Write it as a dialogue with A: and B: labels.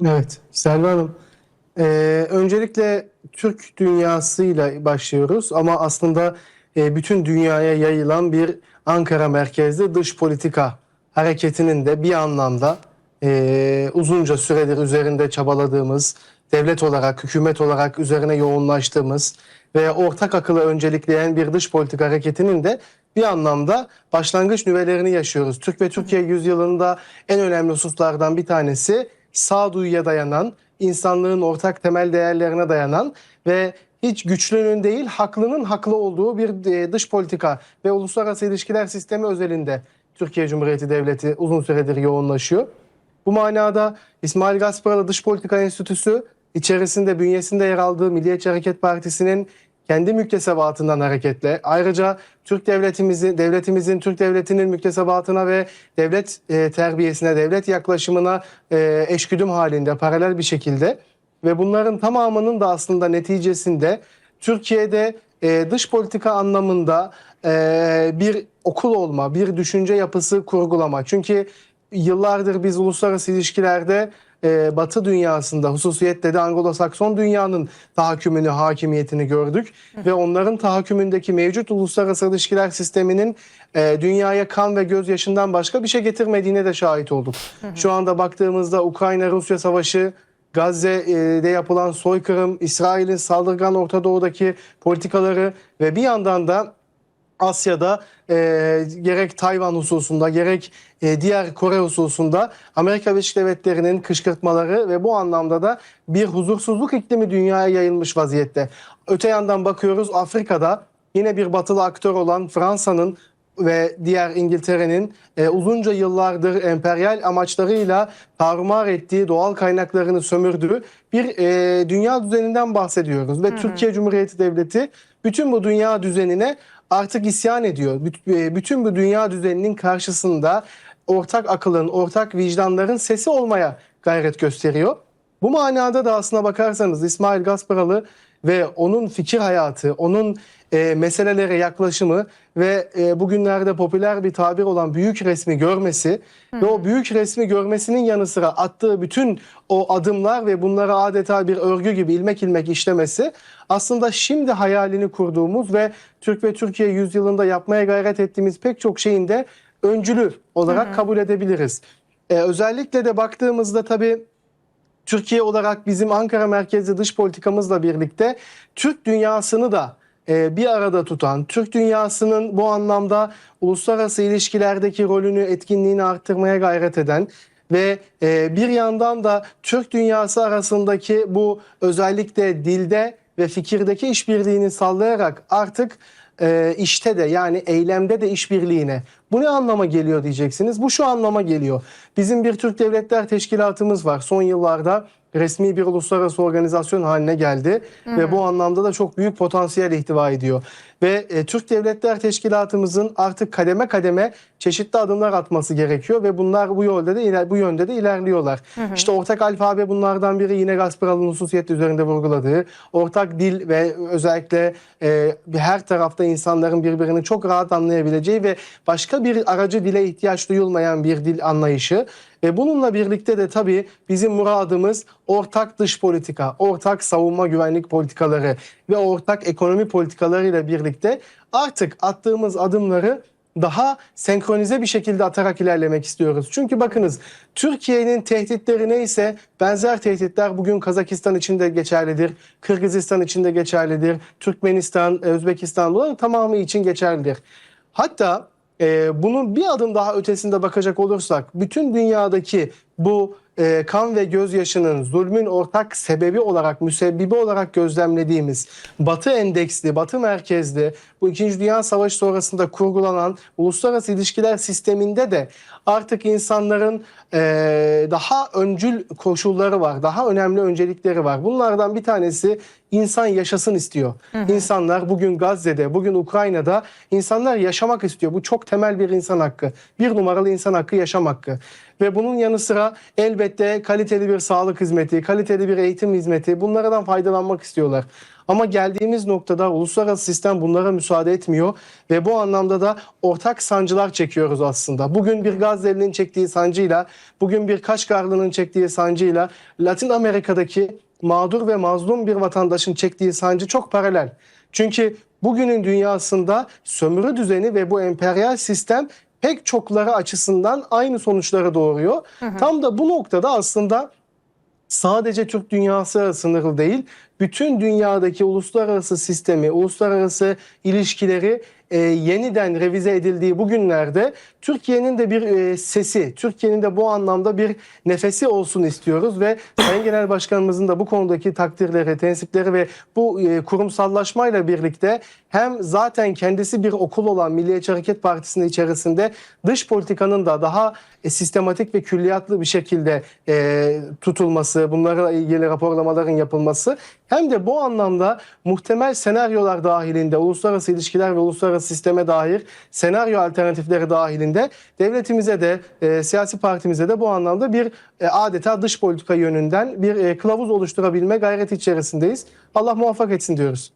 A: Evet, Selva Hanım. Ee, öncelikle Türk dünyasıyla başlıyoruz ama aslında e, bütün dünyaya yayılan bir Ankara merkezli dış politika hareketinin de bir anlamda e, uzunca süredir üzerinde çabaladığımız, devlet olarak, hükümet olarak üzerine yoğunlaştığımız ve ortak akılı öncelikleyen bir dış politika hareketinin de bir anlamda başlangıç nüvelerini yaşıyoruz. Türk ve Türkiye yüzyılında en önemli hususlardan bir tanesi sağduyuya dayanan, insanlığın ortak temel değerlerine dayanan ve hiç güçlünün değil haklının haklı olduğu bir e, dış politika ve uluslararası ilişkiler sistemi özelinde Türkiye Cumhuriyeti Devleti uzun süredir yoğunlaşıyor. Bu manada İsmail Gasparalı Dış Politika Enstitüsü içerisinde bünyesinde yer aldığı Milliyetçi Hareket Partisi'nin kendi müktesebatından hareketle ayrıca Türk devletimizi devletimizin Türk devletinin müktesebatına ve devlet e, terbiyesine, devlet yaklaşımına e, eşgüdüm halinde paralel bir şekilde ve bunların tamamının da aslında neticesinde Türkiye'de e, dış politika anlamında e, bir okul olma, bir düşünce yapısı kurgulama. Çünkü yıllardır biz uluslararası ilişkilerde e, Batı dünyasında hususiyetle de Anglo-Sakson dünyanın tahakkümünü, hakimiyetini gördük ve onların tahakkümündeki mevcut uluslararası ilişkiler sisteminin e, dünyaya kan ve gözyaşından başka bir şey getirmediğine de şahit olduk. Şu anda baktığımızda Ukrayna-Rusya savaşı, Gazze'de yapılan soykırım, İsrail'in saldırgan Orta Doğu'daki politikaları ve bir yandan da Asya'da e, gerek Tayvan hususunda gerek e, diğer Kore hususunda Amerika Birleşik Devletleri'nin kışkırtmaları ve bu anlamda da bir huzursuzluk iklimi dünyaya yayılmış vaziyette. Öte yandan bakıyoruz Afrika'da yine bir batılı aktör olan Fransa'nın ve diğer İngiltere'nin e, uzunca yıllardır emperyal amaçlarıyla tarumar ettiği doğal kaynaklarını sömürdüğü bir e, dünya düzeninden bahsediyoruz. Ve Türkiye Cumhuriyeti Devleti bütün bu dünya düzenine artık isyan ediyor. E, Bütün bu dünya düzeninin karşısında ortak akılın, ortak vicdanların sesi olmaya gayret gösteriyor. Bu manada da aslına bakarsanız İsmail Gasparalı ve onun fikir hayatı, onun e, meselelere yaklaşımı ve e, bugünlerde popüler bir tabir olan büyük resmi görmesi ve o büyük resmi görmesinin yanı sıra attığı bütün o adımlar ve bunlara adeta bir örgü gibi ilmek ilmek işlemesi aslında şimdi hayalini kurduğumuz ve Türk ve Türkiye yüzyılında yapmaya gayret ettiğimiz pek çok şeyin de öncülü olarak kabul edebiliriz. E, özellikle de baktığımızda tabii Türkiye olarak bizim Ankara merkezli dış politikamızla birlikte Türk dünyasını da bir arada tutan, Türk dünyasının bu anlamda uluslararası ilişkilerdeki rolünü, etkinliğini arttırmaya gayret eden ve e, bir yandan da Türk dünyası arasındaki bu özellikle dilde ve fikirdeki işbirliğini sallayarak artık e, işte de yani eylemde de işbirliğine. Bu ne anlama geliyor diyeceksiniz. Bu şu anlama geliyor. Bizim bir Türk Devletler Teşkilatımız var. Son yıllarda resmi bir uluslararası organizasyon haline geldi ve bu anlamda da çok büyük potansiyel ihtiva ediyor. Ve e, Türk Devletler Teşkilatımızın artık kademe kademe çeşitli adımlar atması gerekiyor ve bunlar bu yolda da iler, bu yönde de ilerliyorlar. İşte ortak alfabe bunlardan biri yine Gasparal'ın hususiyet üzerinde vurguladığı. Ortak dil ve özellikle e, her tarafta insanların birbirini çok rahat anlayabileceği ve başka bir aracı dile ihtiyaç duyulmayan bir dil anlayışı. Ve bununla birlikte de tabii bizim muradımız ortak dış politika, ortak savunma güvenlik politikaları ve ortak ekonomi politikalarıyla birlikte artık attığımız adımları daha senkronize bir şekilde atarak ilerlemek istiyoruz. Çünkü bakınız Türkiye'nin tehditleri neyse benzer tehditler bugün Kazakistan için de geçerlidir. Kırgızistan için de geçerlidir. Türkmenistan, Özbekistan bunların tamamı için geçerlidir. Hatta e, bunun bir adım daha ötesinde bakacak olursak bütün dünyadaki bu e, kan ve gözyaşının zulmün ortak sebebi olarak, müsebbibi olarak gözlemlediğimiz Batı endeksli, Batı merkezli bu İkinci Dünya Savaşı sonrasında kurgulanan uluslararası ilişkiler sisteminde de artık insanların e, daha öncül koşulları var, daha önemli öncelikleri var. Bunlardan bir tanesi insan yaşasın istiyor. İnsanlar bugün Gazze'de, bugün Ukrayna'da insanlar yaşamak istiyor. Bu çok temel bir insan hakkı. Bir numaralı insan hakkı yaşam hakkı. Ve bunun yanı sıra elbette kaliteli bir sağlık hizmeti, kaliteli bir eğitim hizmeti bunlardan faydalanmak istiyorlar. Ama geldiğimiz noktada uluslararası sistem bunlara müsaade etmiyor ve bu anlamda da ortak sancılar çekiyoruz aslında. Bugün bir Gazze'linin çektiği sancıyla, bugün bir Kaşgarlı'nın çektiği sancıyla Latin Amerika'daki mağdur ve mazlum bir vatandaşın çektiği sancı çok paralel. Çünkü bugünün dünyasında sömürü düzeni ve bu emperyal sistem pek çokları açısından aynı sonuçları doğuruyor. Tam da bu noktada aslında sadece Türk dünyası sınırlı değil, bütün dünyadaki uluslararası sistemi, uluslararası ilişkileri e, yeniden revize edildiği bu günlerde Türkiye'nin de bir e, sesi, Türkiye'nin de bu anlamda bir nefesi olsun istiyoruz ve Sayın Genel Başkanımızın da bu konudaki takdirleri, tensipleri ve bu e, kurumsallaşmayla birlikte hem zaten kendisi bir okul olan Milliyetçi Hareket Partisi'nin içerisinde dış politikanın da daha e, sistematik ve külliyatlı bir şekilde e, tutulması, bunlarla ilgili raporlamaların yapılması hem de bu anlamda muhtemel senaryolar dahilinde uluslararası ilişkiler ve uluslararası sisteme dair senaryo alternatifleri dahilinde devletimize de e, siyasi partimize de bu anlamda bir e, adeta dış politika yönünden bir e, kılavuz oluşturabilme gayreti içerisindeyiz. Allah muvaffak etsin diyoruz.